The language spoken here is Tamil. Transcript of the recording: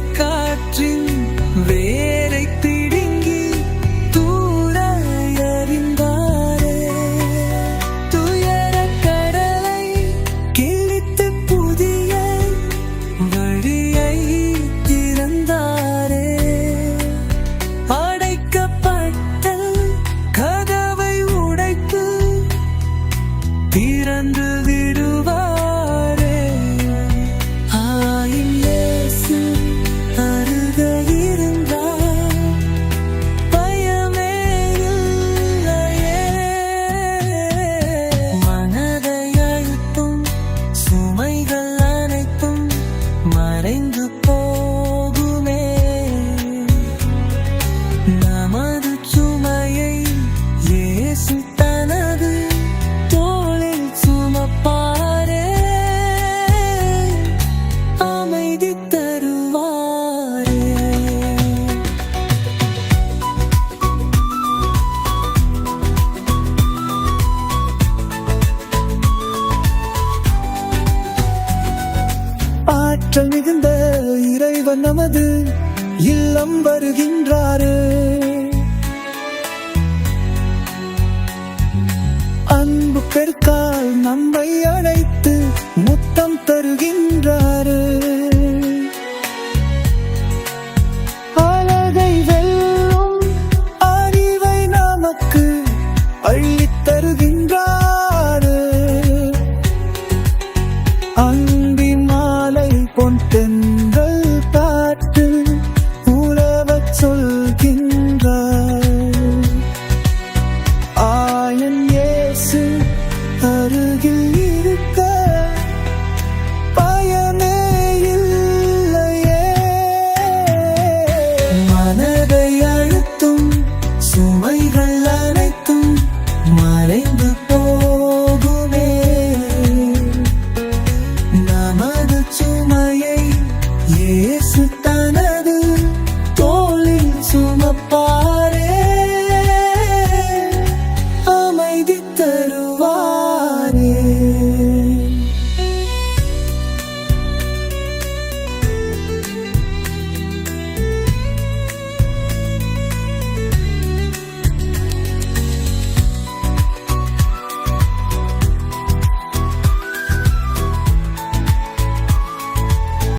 wake up நமது சுமையை இயேசு தனது தோளில் சுமப்பாரே. அமைதி தருவாரே. ஆற்றல் மிகுந்த இறைவன் இல்லம் வருகின்றாரு. அன்பு பெருக்கால் நம்மை அழைத்து முத்தம் தருகின்றாரே. அழகை வெல்லும் அறிவை நமக்கு அழித்து